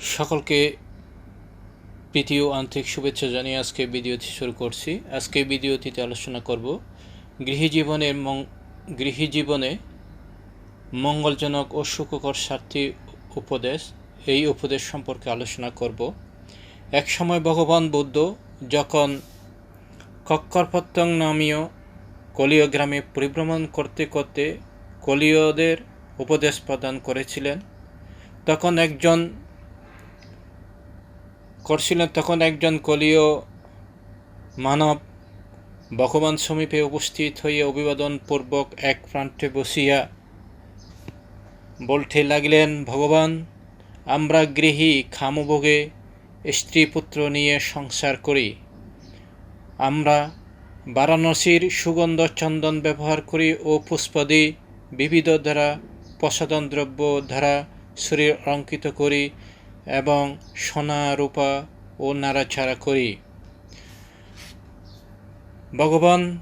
সকলকে প্রীতি ও আন্তরিক শুভেচ্ছা জানিয়ে আজকে ভিডিওটি শুরু করছি। আজকে ভিডিওটিতে আলোচনা করব গৃহী জীবনের মং- গৃহী জীবনে মঙ্গলজনক ও সুখকর সাতটি উপদেশ। এই উপদেশ সম্পর্কে আলোচনা করব। এক সময় ভগবান বুদ্ধ যখন কক্করপত্তং নামীয় কলীয় গ্রামে পরিভ্রমণ করতে করতে কলীয়দের উপদেশ প্রদান করেছিলেন, তখন একজন করছিলেন তখন একজন কলীয় মানব ভগবান সমীপে উপস্থিত হয়ে অভিবাদন পূর্বক এক প্রান্তে বসিয়া বলতে লাগলেন, ভগবান, আমরা গৃহী খামভোগে স্ত্রী পুত্র নিয়ে সংসার করি। আমরা বারাণসীর সুগন্ধ চন্দন ব্যবহার করি ও পুষ্পাদি বিবিধ দ্বারা প্রসাদন দ্রব্য দ্বারা শরীর অলঙ্কিত করি। এবং সোনা, রূপা ও নাড়াচাড়া করি। ভগবান,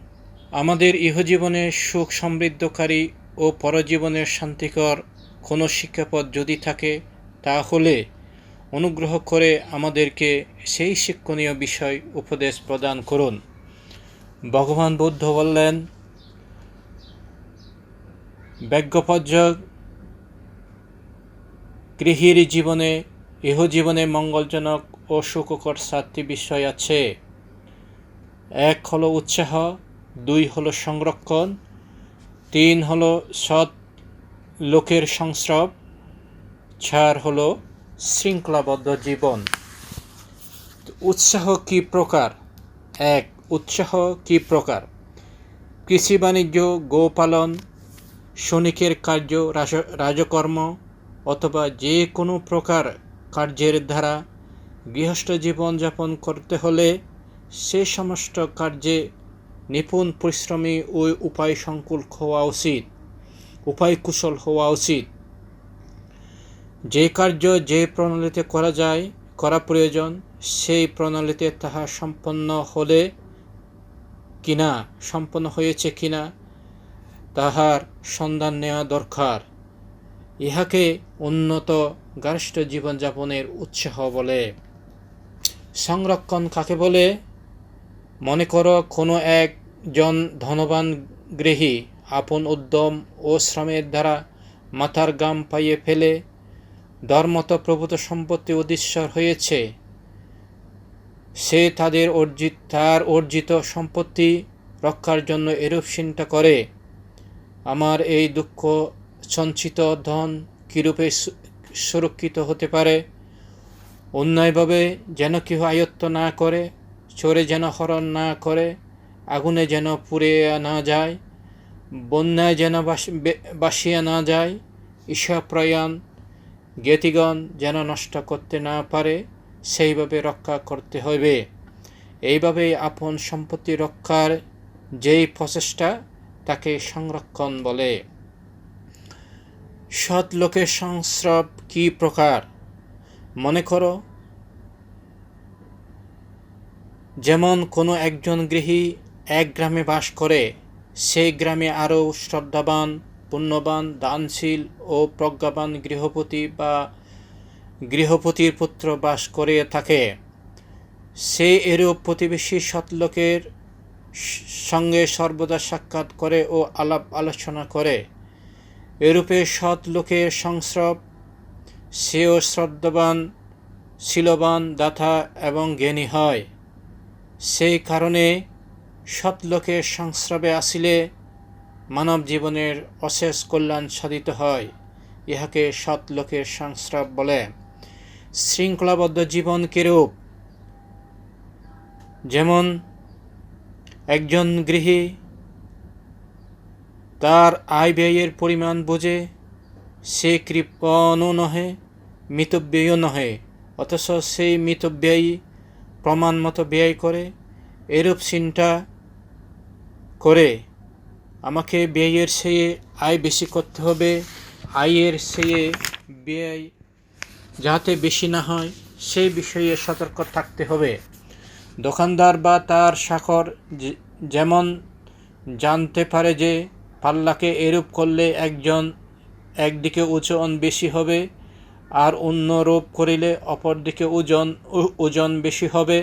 আমাদের ইহজীবনে সুখ সমৃদ্ধকারী ও পরজীবনের শান্তিকর কোনো শিক্ষাপদ যদি থাকে, তাহলে অনুগ্রহ করে আমাদেরকে সেই শিক্ষণীয় বিষয় উপদেশ প্রদান করুন। ভগবান বুদ্ধ বললেন ব্যজ্ঞপর্যক গৃহীর জীবনে ইহজীবনে মঙ্গলজনক ও সুখকর সাতটি বিষয় আছে। এক হলো উৎসাহ, দুই হলো সংরক্ষণ, তিন হলো সৎ লোকের সংস্রব, চার হলো শৃঙ্খলাবদ্ধ জীবন। উৎসাহ কি প্রকার? এক, উৎসাহ কি প্রকার? কৃষি বাণিজ্য, গোপালন, সৈনিকের কার্য, রাজ- রাজকর্ম, অথবা যে কোনো প্রকার কার্যের দ্বারা গৃহস্থ জীবনযাপন করতে হলে সে সমস্ত কার্যে নিপুণ পরিশ্রমী ও উপায় সংকুল হওয়া উচিত, উপায় কুশল হওয়া উচিত। যে কার্য যে প্রণালীতে করা যায়, করা প্রয়োজন, সেই প্রণালীতে তাহা সম্পন্ন হলে কিনা, সম্পন্ন হয়েছে কিনা, তাহার সন্ধান নেওয়া দরকার। ইহাকে উন্নত গার্হস্থ্য জীবনযাপনের উৎসাহ বলে। সংরক্ষণ কাকে বলে? মনে করো কোনো একজন ধনবান গৃহী আপন উদ্যম ও শ্রমের দ্বারা মাথার গাম পাইয়ে ফেলে ধর্মত প্রভূত সম্পত্তি অধীশ্বর হয়েছে। সে তাদের অর্জিত, তার অর্জিত সম্পত্তি রক্ষার জন্য এরূপ চিন্তা করে। আমার এই দুঃখ, সঞ্চিত ধন কীরূপে সুরক্ষিত হতে পারে। অন্যায়ভাবে যেন কেহ আয়ত্ত না করে, চোরে যেন হরণ না করে, আগুনে যেন পুড়ে না যায়, বন্যায় যেন বাসিয়া না যায় ঈশা প্রয়াণ জ্ঞাতিগণ যেন নষ্ট করতে না পারে, সেইভাবে রক্ষা করতে হবে এইভাবে আপন সম্পত্তি রক্ষার যেই প্রচেষ্টা তাকে সংরক্ষণ বলে। সৎ লোকের সংস্রব কি প্রকার? মনে করো, যেমন কোনো একজন গৃহী এক গ্রামে বাস করে, সেই গ্রামে আরও শ্রদ্ধাবান, পুণ্যবান, দানশীল ও প্রজ্ঞাবান গৃহপতি বা গৃহপতির পুত্র বাস করে থাকে। সে এরূপ প্রতিবেশী সৎলোকের সঙ্গে সর্বদা সাক্ষাৎ করে ও আলাপ আলোচনা করে। এরূপে সৎ লোকের সংস্রব, সেও শ্রদ্ধাবান, শিলবান, দাতা এবং জ্ঞানী হয়। সেই কারণে সৎ লোকের সংস্রবে আসিলে মানব জীবনের অশেষ কল্যাণ সাধিত হয়, ইহাকে সৎ লোকের সংস্রব বলে। শৃঙ্খলাবদ্ধ জীবন কিরূপ? যেমন একজন গৃহী তার আয় ব্যয়ের পরিমাণ বোঝে সে কৃপণও নহে, মিতব্যয়ও নহে, অথচ সেই মিতব্যয়ী প্রমাণ মতো ব্যয় করে, এরূপ চিন্তা করে আমাকে ব্যয়ের চেয়ে আয় বেশি করতে হবে, আয়ের চেয়ে ব্যয় যাতে বেশি না হয়, সেই বিষয়ে সতর্ক থাকতে হবে। দোকানদার বা তার যে- যেমন জানতে পারে যে পাল্লাকে এরূপ করলে একজন একদিকে ওজন বেশি হবে আর অন্য রূপ করিলে অপরদিকে ওজন ওজন বেশি হবে।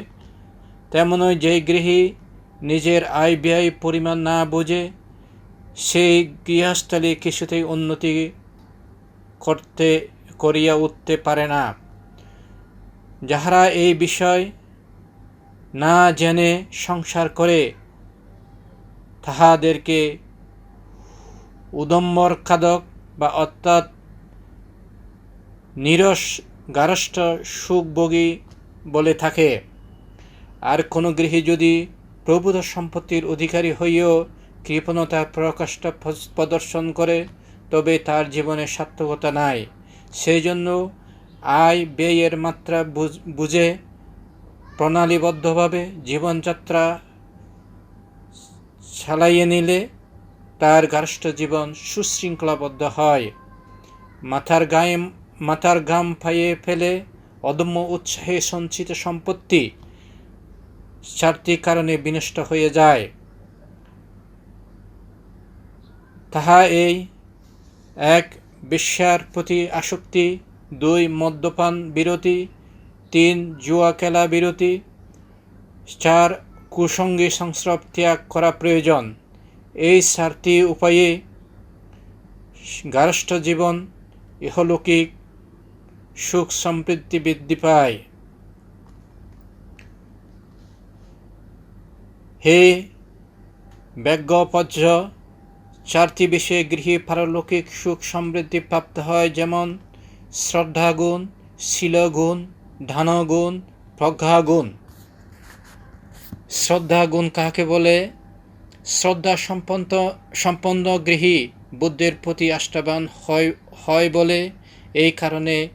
তেমনই যেই গৃহী নিজের আয় ব্যয় পরিমাণ না বোঝে, সেই গৃহস্থলী কিছুতেই উন্নতি করতে, করিয়া উঠতে পারে না। যাহারা এই বিষয় না জেনে সংসার করে, তাহাদেরকে উদম্বর খাদক বা অর্থাৎ নিরস গারষ্ঠ সুখভোগী বলে থাকে। আর কোনো গৃহে যদি প্রভূত সম্পত্তির অধিকারী হইয়েও কৃপণতা প্রকাশটা প্রদর্শন করে, তবে তার জীবনে সার্থকতা নাই। সেই জন্য আয় ব্যয়ের মাত্রা বুঝ- বুঝে প্রণালীবদ্ধভাবে জীবনযাত্রা চালাইয়ে নিলে তার গার্ষ্ট জীবন সুশৃঙ্খলাবদ্ধ হয়। মাথার গায়ে, মাথার গাম ফাইয়ে ফেলে অদম্য উৎসাহে সঞ্চিত সম্পত্তি চারটি কারণে বিনষ্ট হয়ে যায়। তাহা এই, এক, বিশ্বার প্রতি আসক্তি, দুই, মদ্যপান বিরতি, তিন, জুয়া খেলা বিরতি, চার কুসঙ্গী সংস্রব ত্যাগ করা প্রয়োজন। এই চারটি উপায়ে গার্ষ্ঠ জীবন ইহলৌকিক সুখ সমৃদ্ধি বৃদ্ধি পায়। হে ব্যজ্ঞপজ্য চারটি বিষয়ে গৃহে পারলৌকিক সুখ সমৃদ্ধি প্রাপ্ত হয় যেমন শ্রদ্ধাগুণ, শিলগুণ, ধানগুণ, প্রজ্ঞাগুণ। শ্রদ্ধাগুণ কাকে বলে? শ্রদ্ধা সম্পন্ন সম্পন্ন গৃহী বুদ্ধের প্রতি আষ্ঠাবান হয় হয় বলে এই কারণে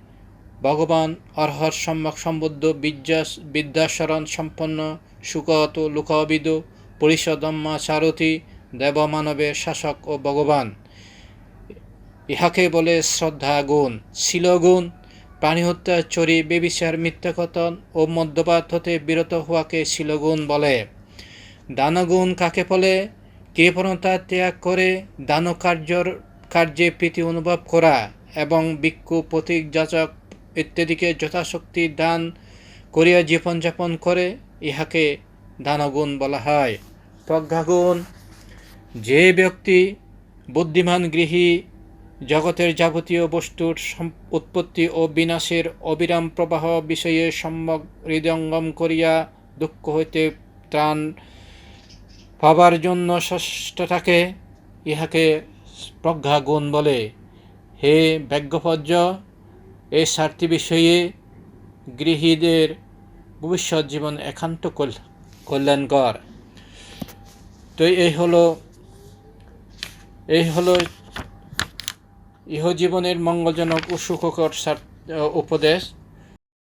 ভগবান অর্হর সম্যক সম্বুদ্ধ বিদ্যাস বিদ্যাশরণ সম্পন্ন সুকত লোকবিদ পরিষদম্মা সারথী দেবমানবের শাসক ও ভগবান। ইহাকে বলে শ্রদ্ধা গুণ শিলগুণ প্রাণী হত্যা চুরি, বেবিচার, মিথ্যাকথন ও মদ্যপাত হতে বিরত হওয়াকে শিলগুণ বলে। দানগুণ কাকে বলে? কৃপণতা ত্যাগ করে দান কার্যর কার্যে প্রীতি অনুভব করা এবং ভিক্ষু প্রতীক যাচক ইত্যাদিকে যথাশক্তি দান করিয়া জীবনযাপন করে, ইহাকে দানগুণ বলা হয়। প্রজ্ঞাগুণ, যে ব্যক্তি বুদ্ধিমান, গৃহী, জগতের যাবতীয় বস্তুর উৎপত্তি ও বিনাশের অবিরাম প্রবাহ বিষয়ে সম্যক হৃদয়ঙ্গম করিয়া দুঃখ হইতে ত্রাণ পাবার জন্য ষষ্ঠ থাকে ইহাকে প্রজ্ঞাগুণ বলে। হে ব্যজ্ঞপর্য এই চারটি বিষয়ে গৃহীদের ভবিষ্যৎ জীবন একান্ত কল- কল্যাণকর। তো এই হলো এই হলো ইহজীবনের মঙ্গলজনক ও সুখকর উপদেশ।